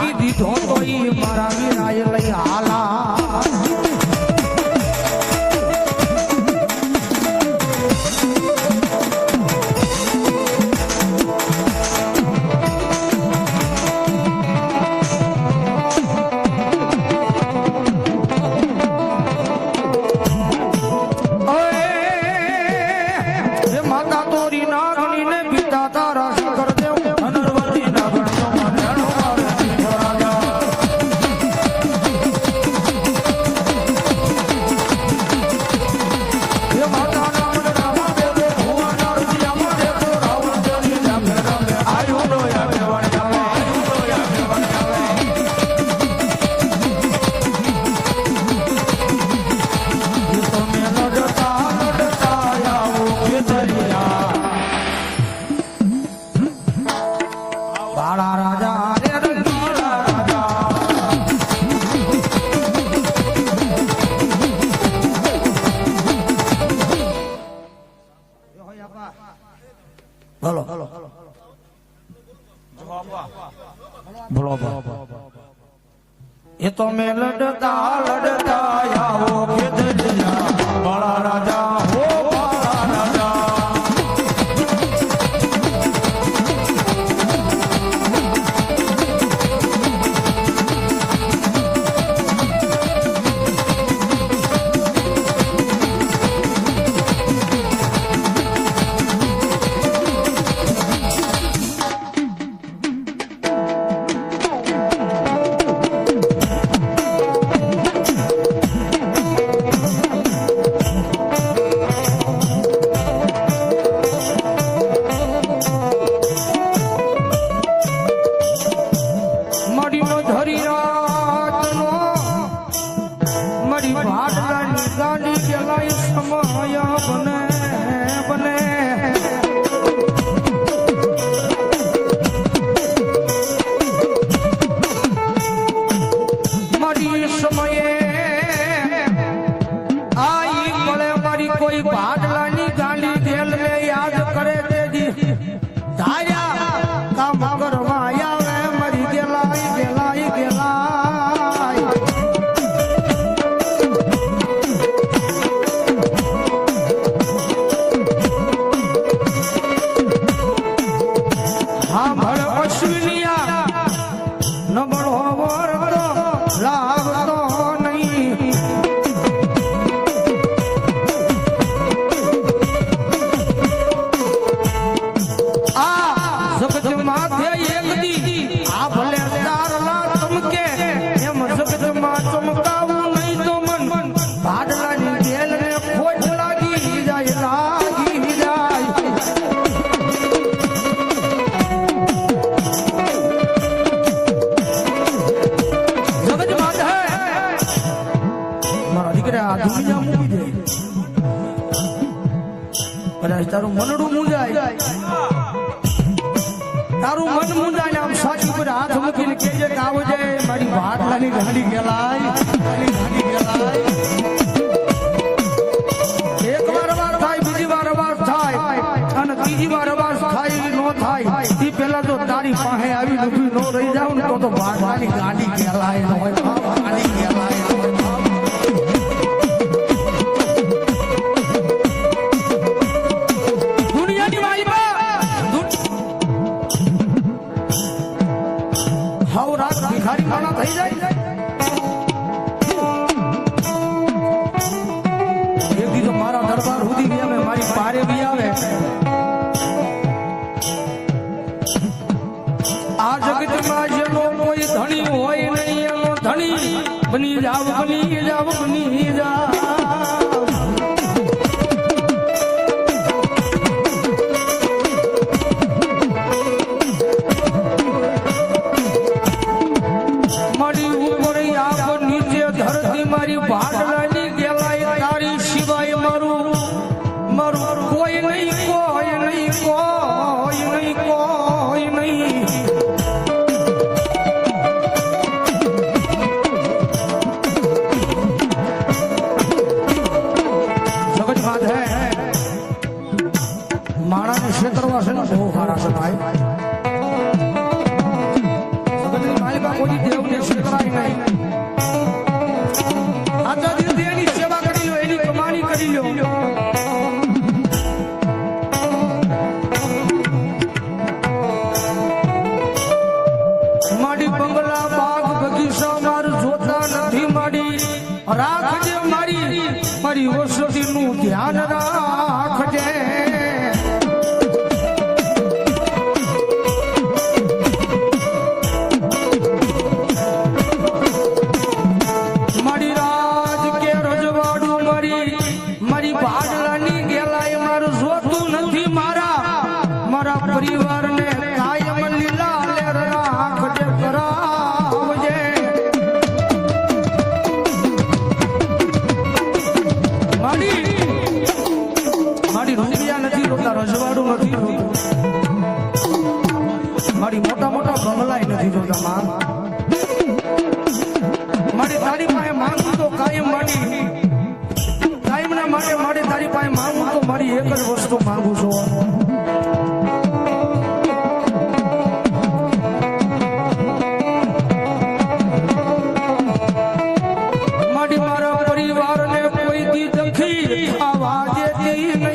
રાખી દીધો તો ઈ મારા વીરાય લઈ આ બને બને તારી એક વાર વાર થાય, બીજી વાર વાર થાય. અને ત્રીજી વાર વાર થાય નો થાય. એ પેલા જો તારી પાસે આવી ડૂબી નો રહી જાવ ને તો ભાગવાની ગાડી ગેલાય હોય. બની જાવ બની જાવ બની Yeah, yeah.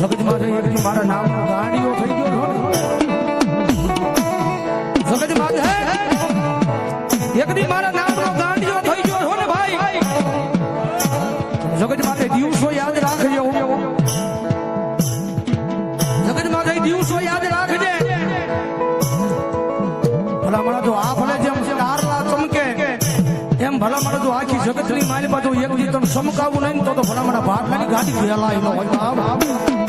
જગતમાં જઈ મારા નામ ગાડીઓ થઈ ગયો. જગતમાં મારા ગાંડિયો થઈ ગયો છો ને ભાઈ. જગત માટે દિવસો યાદ રાખજો જગત માટે દિવસો યાદ રાખજે. ભલા મને તો આ ભલે જેમ તારલા ચમકે, એમ ભલા મને તો આખી જગતની મારી બાજુ એક દી તને ચમકાવું નહીં તો ભલા મને ભાટલાની ગાડી ગયેલા એનો હોય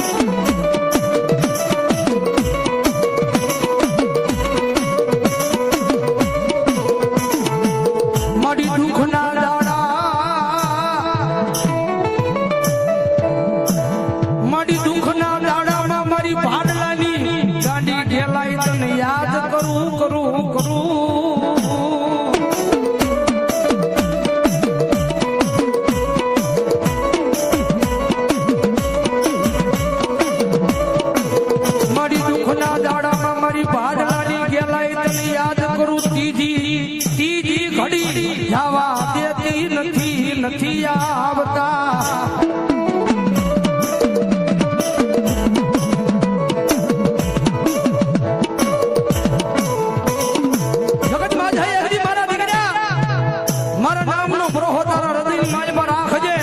બ્રોહો તારા હૃદયની રાખજે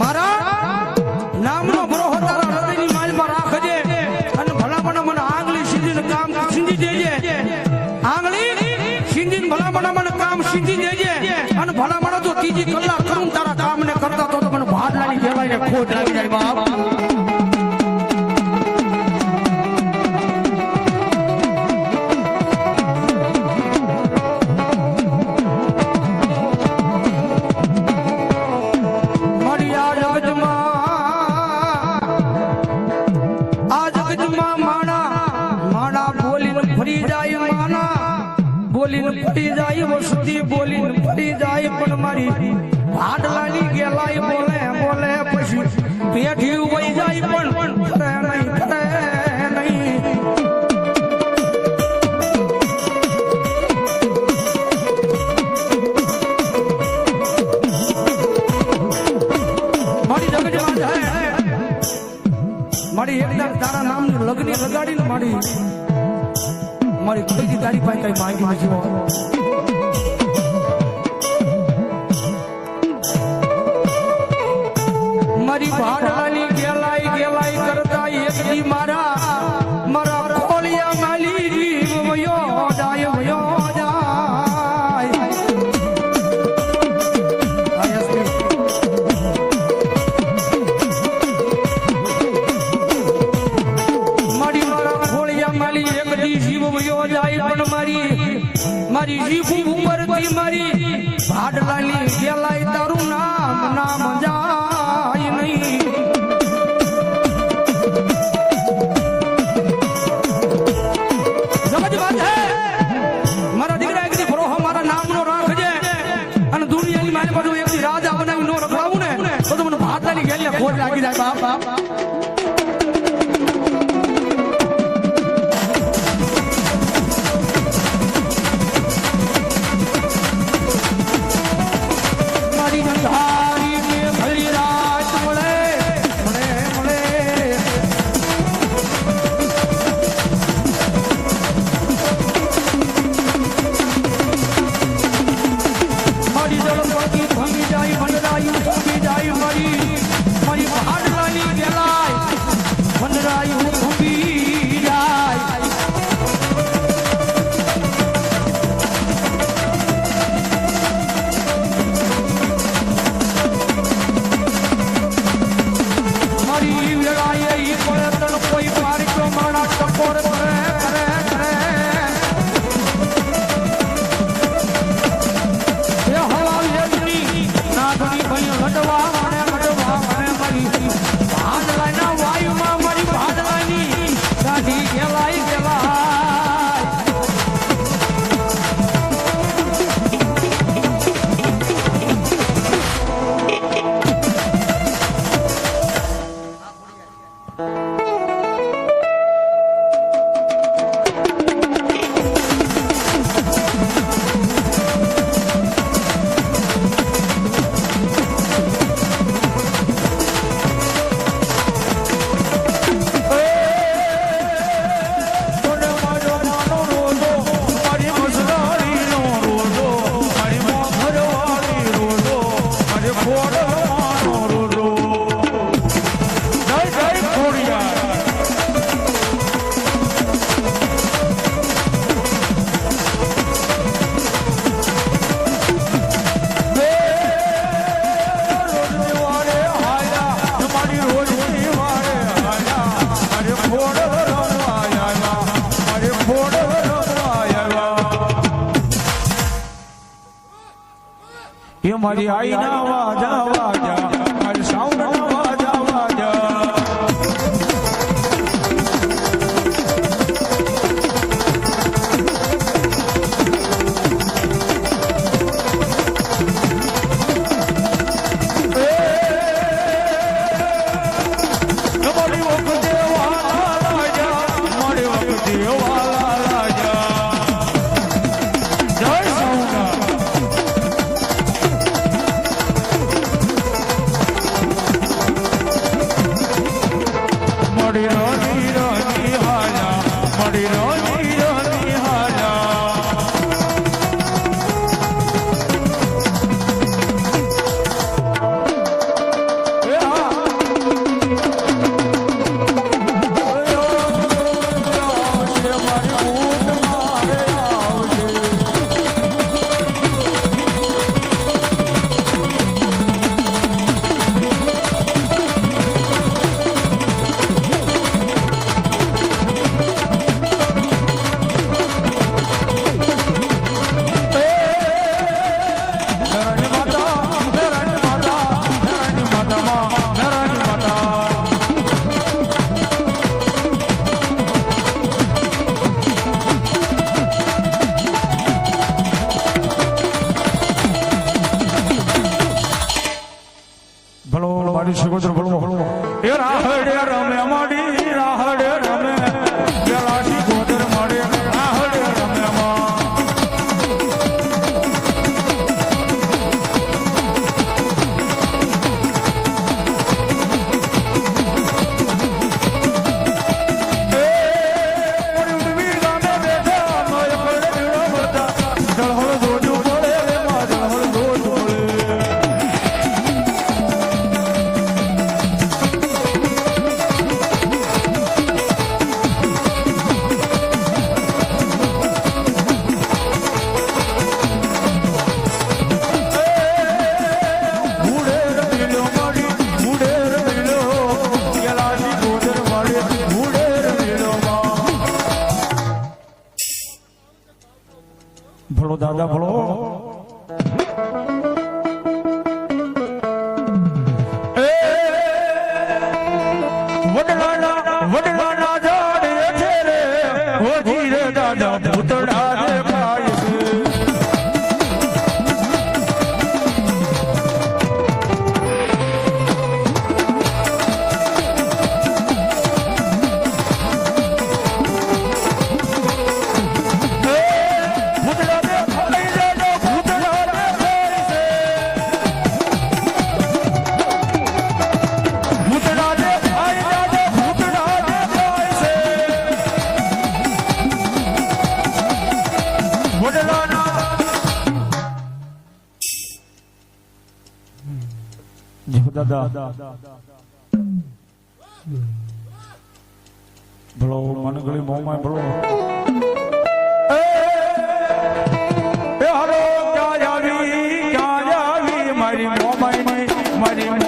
મારા નામનો બ્રોહો તારા હૃદયની માલમાં રાખજે અને ભલામણ મને આંગળી સીધીને કામ સીધી દેજે. આંગળી સીધીને ભલામણ મને કામ સીધી દેજે. અને ભલામણ તો ત્રીજી કલાક કરું તારા કામને કરતા તો મને ભાડલાની કહેવાય ને ખોટ લાગી જાય બાપ. બોલીને પડી જાય, વસ્તી બોલીને પડી જાય, પણ મારી ભાડલાની ગેલાઈ બોલે બોલે, પછી પેઠી વહી જાય, પણ જાય મારી એકદમ તારા નામની લગ્ન લગાડીને મારી મારી કોઈ તારી પાસે કઈ માંગી નથી એ મારી આઈના વાજા વાજા. મારી મોમાઈની મારી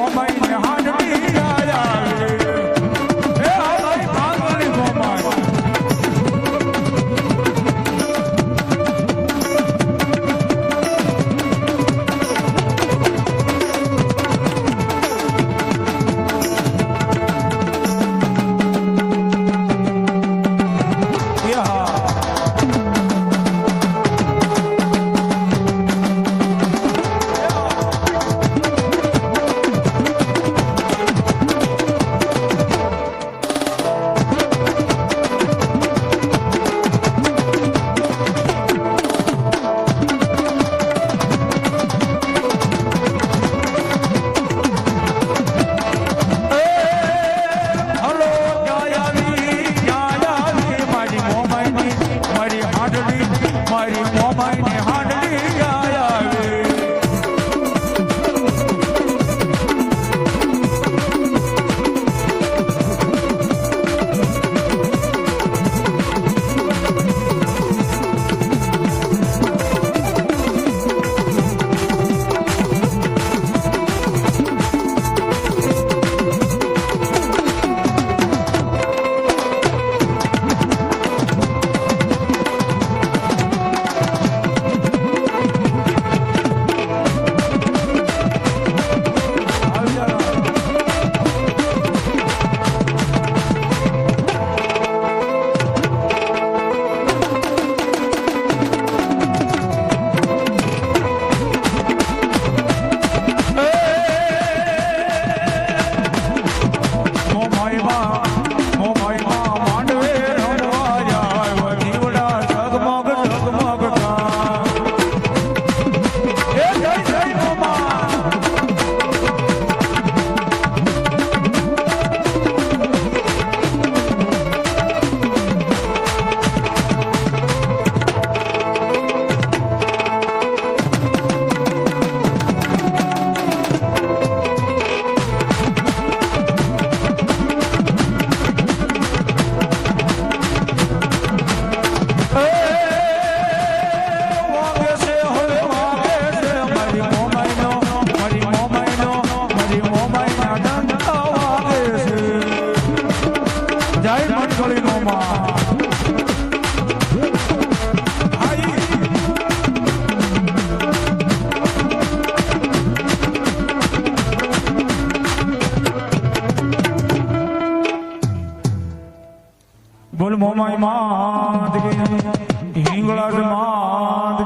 બોલ મોમાઈ માત કી હિંગળાજ માત